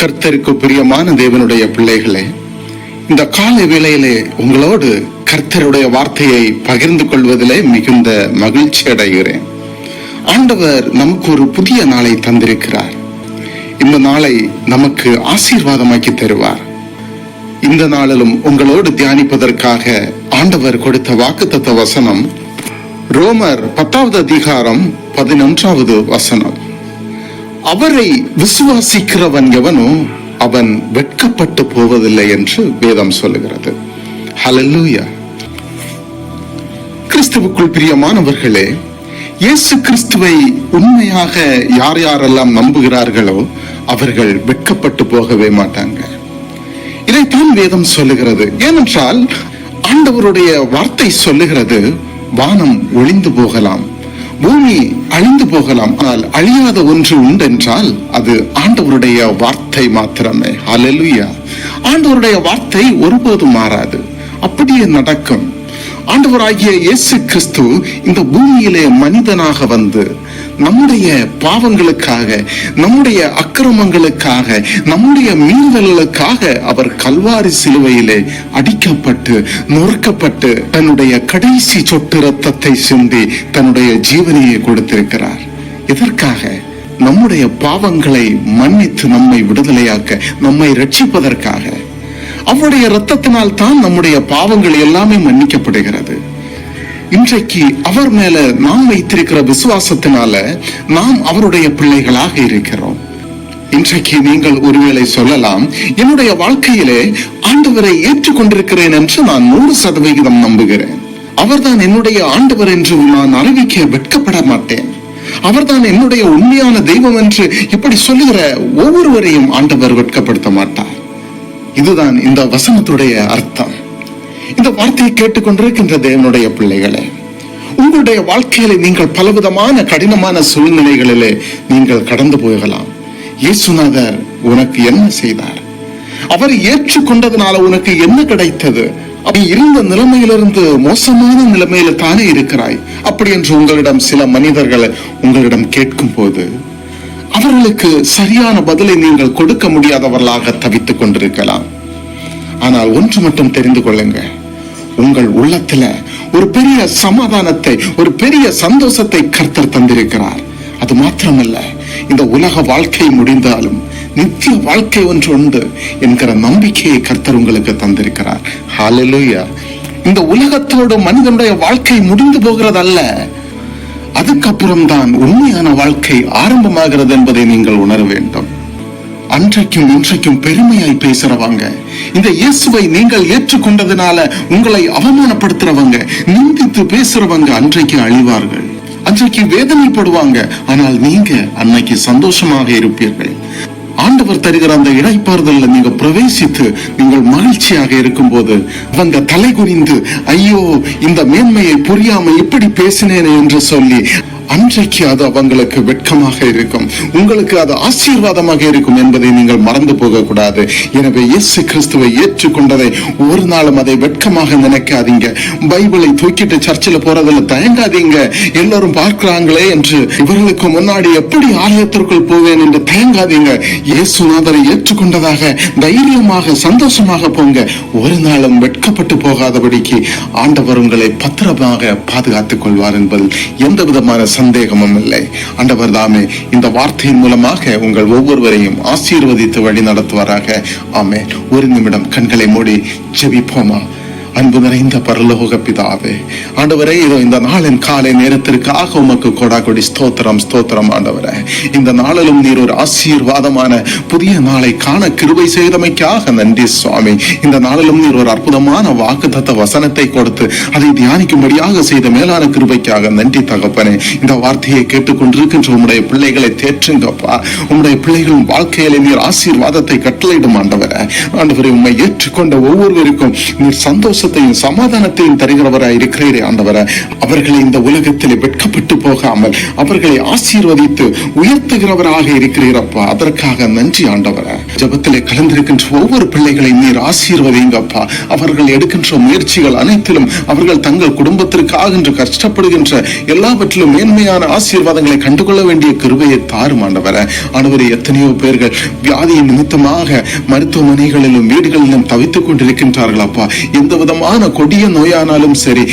கர்த்தருக்கு பிரியமான தேவனுடைய பிள்ளைகளே இந்த காலை வேளையிலே உங்களோடு கர்த்தருடைய வார்த்தையை பகிர்ந்து கொள்வதிலே மிகுந்த மகிழ்ச்சி அடைகிறேன். ஆண்டவர் நமக்கு ஒரு புதிய நாளை தந்திருக்கிறார். இந்த நாளை நமக்கு ஆசீர்வாதமாக்கி தருவார். இந்த நாளிலும் உங்களோடு தியானிப்பதற்காக ஆண்டவர் கொடுத்த வாக்குத்தத்த வசனம் ரோமர் பத்தாவது அதிகாரம் பதினொன்றாவது வசனம். அவரை விசுவாசிக்கிறவன் எவனோ அவன் வெட்கப்பட்டு போவதில்லை என்று வேதம் சொல்லுகிறது. ஹalleluya கிறிஸ்துவுக்குள் பிரியமானவர்களே இயேசு கிறிஸ்துவை உண்மையாக யார் யாரெல்லாம் நம்புகிறார்களோ அவர்கள் வெட்கப்பட்டு போகவே மாட்டாங்க. இதைத்தான் வேதம் சொல்லுகிறது. ஏனென்றால் ஆண்டவருடைய வார்த்தை சொல்லுகிறது வானம் ஒளிந்து போகலாம். பூமி அழிந்து போகலாம். ஆனால் அழியாத ஒன்று உண்டென்றால் அது ஆண்டவருடைய வார்த்தை மாத்திரமே. அலலுயா ஆண்டவருடைய வார்த்தை ஒருபோதும் மாறாது. அப்படியே நடக்கும். ஆண்டவராகிய இயேசு கிறிஸ்து இந்த பூமியிலே மனிதனாக வந்து நம்முடைய பாவங்களுக்காக நம்முடைய அக்கிரமங்களுக்காக நம்முடைய மீறுதல்களுக்காக அவர் கல்வாரி சிலுவையிலே அடிக்கப்பட்டு நொறுக்கப்பட்டு தன்னுடைய கடைசி சொட்டு ரத்தத்தை சிந்தி தன்னுடைய ஜீவனையை கொடுத்திருக்கிறார். எதற்காக நம்முடைய பாவங்களை மன்னித்து நம்மை விடுதலையாக்க நம்மை ரட்சிப்பதற்காக அவருடைய இரத்தத்தினால் தான் நம்முடைய பாவங்கள் எல்லாமே மன்னிக்கப்படுகிறது. இன்றைக்கு அவர் மேல நாம் வைத்திருக்கிற விசுவாசத்தினால நாம் அவருடைய பிள்ளைகளாக இருக்கிறோம். இன்றைக்கு நீங்கள் ஒருவேளை சொல்லலாம் என்னுடைய வாழ்க்கையிலே ஆண்டவரை ஏற்றுக்கொண்டிருக்கிறேன் என்று நான் நூறு சதவிகிதம் நம்புகிறேன். அவர்தான் என்னுடைய ஆண்டவர் என்று நான் அறிவிக்க வெட்கப்பட மாட்டேன். அவர்தான் என்னுடைய உண்மையான தெய்வம் என்று இப்படி சொல்லுகிற ஒவ்வொருவரையும் ஆண்டவர் வெட்கப்படுத்த மாட்டார். இதுதான் இந்த வசனத்துடைய அர்த்தம். இந்த வார்த்தையை கேட்டுக்கொண்டிருக்கின்ற தேவனுடைய பிள்ளைகளே உங்களுடைய வாழ்க்கையில நீங்கள் பலவிதமான கடினமான சூழ்நிலைகளிலே நீங்கள் கடந்து போகலாம். இயேசுநாதர் உனக்கு என்ன செய்தார்? அவர் ஏற்றுக்கொண்டதுனால உனக்கு என்ன கிடைத்தது? அப்படி இருந்த நிலைமையிலிருந்து மோசமான நிலைமையில தானே இருக்கிறாய்? அப்படி என்று உங்களிடம் சில மனிதர்களை உங்களிடம் கேட்கும் போது அவர்களுக்கு சரியான பதிலை நீங்கள் கொடுக்க முடியாதவர்களாக தவித்துக் கொண்டிருக்கலாம். ஆனால் ஒன்று மட்டும் தெரிந்து கொள்ளுங்க உங்கள் உள்ளத்துல ஒரு பெரிய சமாதானத்தை ஒரு பெரிய சந்தோஷத்தை கர்த்தர் தந்திருக்கிறார். அது மாத்திரமல்ல இந்த உலக வாழ்க்கை முடிந்தாலும் நித்திய வாழ்க்கை ஒன்று உண்டு என்கிற நம்பிக்கையை கர்த்தர் உங்களுக்கு தந்திருக்கிறார். ஹாலலூயா இந்த உலகத்தோடு மனிதனுடைய வாழ்க்கை முடிந்து போகிறதல்ல அதுக்கப்புறம் தான் உண்மையான வாழ்க்கை ஆரம்பமாகிறது என்பதை நீங்கள் உணர வேண்டும். அன்றைக்கும் இன்றைக்கும் பெருமையாய் பேசுறவங்க. இந்த இயேசுவை நீங்கள் ஏற்றுக்கொண்டதுனால உங்களை அவமானப்படுத்துறவங்க நிந்தித்து பேசுறவங்க அன்றைக்கு அழிவார்கள். அன்றைக்கு வேதனைப்படுவாங்க. ஆனால் நீங்க அன்னைக்கு சந்தோஷமாக இருப்பீர்கள். ஆண்டவர் தருகிற அந்த இடைப்பாறுதல்ல நீங்க பிரவேசித்து நீங்கள் மகிழ்ச்சியாக இருக்கும்போது அவங்க தலை குனிந்து ஐயோ இந்த மேன்மையை புரியாம இப்படி பேசினேனே என்று சொல்லி அன்றைக்கு அது அவங்களுக்கு வெட்கமாக இருக்கும். உங்களுக்கு அது ஆசீர்வாதமாக இருக்கும் என்பதை நீங்கள் மறந்து போகக்கூடாது. எனவே இயேசு கிறிஸ்துவை ஏற்றுக்கொண்டதை ஒரு நாளும் அதை வெட்கமாக நினைக்காதீங்க. பைபிளை தூக்கிட்டு சர்ச்சில் போறதுல தயங்காதீங்க. எல்லாரும் பார்க்கிறாங்களே என்று இவர்களுக்கு முன்னாடி எப்படி ஆலயத்திற்குள் போவேன் என்று தயங்காதீங்க. இயேசுநாதரை ஏற்றுக்கொண்டதாக தைரியமாக சந்தோஷமாக போங்க. ஒரு நாளும் வெட்கப்பட்டு போகாதபடிக்கு ஆண்டவர் உங்களை பத்திரமாக பாதுகாத்துக் கொள்வார் என்பதில் எந்த விதமான சந்தேகமும் இல்லை அண்டவர் தாமே இந்த வார்த்தையின் மூலமாக உங்கள் ஒவ்வொருவரையும் ஆசீர்வதித்து வழி நடத்துவாராக ஆமே ஒரு நிமிடம் கண்களை மூடி ஜெபிப்போமா? அன்பு நிறைந்த பரலோக பிதாவே ஆண்டவரே இதோ இந்த நாளின் காலை நேரத்திற்காக உமக்கு கொடா கொடி ஸ்தோத்திரம் ஸ்தோத்திரம் ஆண்டவரே. இந்த நாளிலும் நீர் ஒரு ஆசீர்வாதமான புதிய நாளை காண கிருபை செய்தமைக்காக நன்றி சுவாமி. இந்த நாளிலும் நீர் ஒரு அற்புதமான வாக்குத்தத்த வசனத்தை கொடுத்து அதை தியானிக்கும்படியாக செய்த மேலான கிருபைக்காக நன்றி தகப்பனே. இந்த வார்த்தையை கேட்டுக்கொண்டிருக்கின்ற உம்முடைய பிள்ளைகளை தேற்றுங்கப்பா. உம்முடைய பிள்ளைகளின் வாழ்க்கையில நீர் ஆசீர்வாதத்தை கட்டளையிடும் ஆண்டவரே. ஆண்டவரை உம்மை ஏற்றுக்கொண்ட ஒவ்வொருவருக்கும் நீர் சந்தோஷத்தையும் சமாதானத்தையும் தருகிறவராய் இருக்கிறீரே ஆண்டவர. அவர்களை இந்த உலகத்திலே வெட்கப்பட்டு போகாமல் அவர்களை ஆசீர்வதித்து உயர்த்துகிறவராக இருக்கிறீரப்பா அதற்காக நன்றி ஆண்டவரை. ஜபத்திலே கலந்திருக்கின்ற ஒவ்வொரு பிள்ளைகளை நீர் ஆசீர்வதிங்க அப்பா அவர்கள் எடுக்கின்ற முயற்சிகள் அனைத்திலும் அவர்கள் தங்கள் குடும்பத்திற்காக என்று கஷ்டப்படுகின்ற எல்லாவற்றிலும் மேன்மையான ஆசீர்வாதங்களை கண்டுகொள்ள வேண்டிய கிருபையை தாரும் ஆண்டவரே. ஆண்டவரே எத்தனையோ பேர்கள் வியாதியின் நிமித்தமாக மருத்துவமனைகளிலும் வீடுகளிலும் தவித்துக் கொண்டிருக்கின்றார்கள் அப்பா. எந்த விதமான கொடிய நோயானாலும் சரி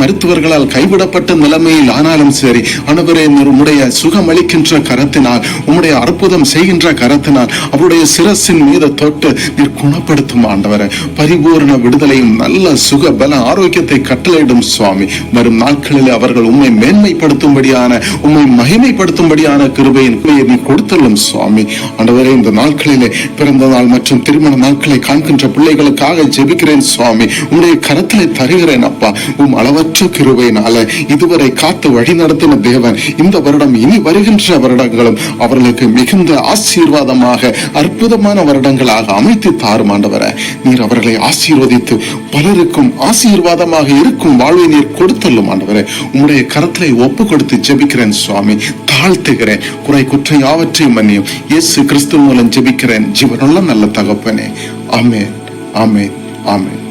மருத்துவர்களால் கைவிடப்பட்ட நிலைமையில் ஆனாலும் சரி ஆண்டவரே நீர் உம்முடைய சுகமளிக்கின்ற கரத்தினால் உம்முடைய அற்புதம் செய்கின்ற கரத்தினால் அவருடைய சிரசின் மீது தொட்டு நீர் குணப்படுத்தும் ஆண்டவரே. பரிபூர்ண விடுதலையும் நல்ல சுக பல ஆரோக்கியத்தை கட்டளையிடும் சுவாமி. வரும் நாட்களில் அவர்கள் உண்மை மேன்மைப்படுத்தும்படியான உண்மை மகிமைப்படுத்தும்படியான கிருபையின் நீ கொடுத்துள்ளும் சுவாமி. ஆண்டவரே இந்த நாட்களிலே பிறந்த நாள் மற்றும் திருமண நாட்களை காண்கின்ற பிள்ளைகளுக்காக ஜெபிக்கிறேன் சுவாமி. உன்னுடைய கரத்திலே தருகிறேன் அப்பா. உம் அளவற்ற கிருபையினால இதுவரை காத்து வழி நடத்தின தேவன் இந்த வருடம் இனி வருகின்ற வருடங்களும் அவர்களுக்கு மிகுந்த ஆசீர்வாதமாக அற்புத அற்புதமான வருடங்களாக அமைத்து தாரும் ஆண்டவரே. நீர் அவர்களை ஆசீர்வதித்து பலருக்கும் ஆசீர்வாதமாக இருக்கும் வாழ்வை நீர் கொடுத்தள்ளும் ஆண்டவரே. உங்களுடைய கரத்திலே ஒப்பு கொடுத்து ஜெபிக்கிறேன் சுவாமி. தாழ்த்துகிறேன். குறை குற்ற யாவற்றையும் மன்னியும். இயேசு கிறிஸ்து மூலம் ஜெபிக்கிறேன். ஜீவனுள்ள நல்ல தகப்பனே. ஆமென். ஆமென். ஆமென்.